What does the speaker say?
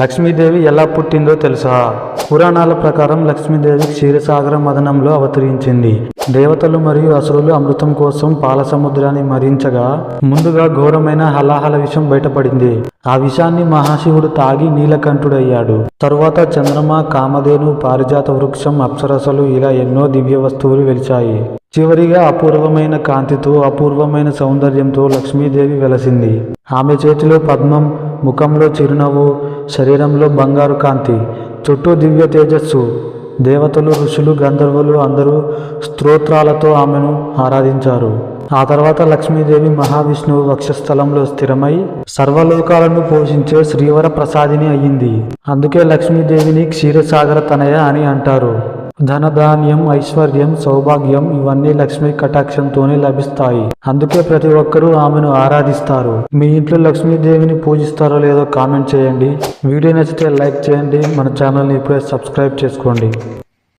లక్ష్మీదేవి ఎలా పుట్టిందో తెలుసా? పురాణాల ప్రకారం లక్ష్మీదేవి క్షీరసాగర మదనంలో అవతరించింది. దేవతలు మరియు అసురులు అమృతం కోసం పాల సముద్రాన్ని మరించగా ముందుగా ఘోరమైన హలాహల విషం బయటపడింది. ఆ విషాన్ని మహాశివుడు తాగి నీలకంఠుడయ్యాడు. తరువాత చంద్రమ కామధేను పారిజాత వృక్షం అప్సరసలు ఇలా ఎన్నో దివ్య వస్తువులు వెలిచాయి. చివరిగా అపూర్వమైన కాంతితో అపూర్వమైన సౌందర్యంతో లక్ష్మీదేవి వెలసింది. ఆమె చేతిలో పద్మం ముఖంలో చిరునవ్వు శరీరంలో బంగారు కాంతి చుట్టూ దివ్య తేజస్సు దేవతలు ఋషులు గంధర్వులు అందరూ స్తోత్రాలతో ఆమెను ఆరాధించారు. ఆ తర్వాత లక్ష్మీదేవి మహావిష్ణువు వక్షస్థలంలో స్థిరమై సర్వలోకాలను పోషించే శ్రీవర ప్రసాదిని అయ్యింది. అందుకే లక్ష్మీదేవిని క్షీరసాగర తనయ అని అంటారు. ధనధాన్యం ఐశ్వర్యం సౌభాగ్యం ఇవన్నీ లక్ష్మీ కటాక్షంతోనే లభిస్తాయి. అందుకే ప్రతి ఒక్కరూ ఆమెను ఆరాధిస్తారు. మీ ఇంట్లో లక్ష్మీదేవిని పూజిస్తారో లేదో కామెంట్ చేయండి. వీడియో నచ్చితే లైక్ చేయండి. మన ఛానల్ని ఇప్పుడే సబ్స్క్రైబ్ చేసుకోండి.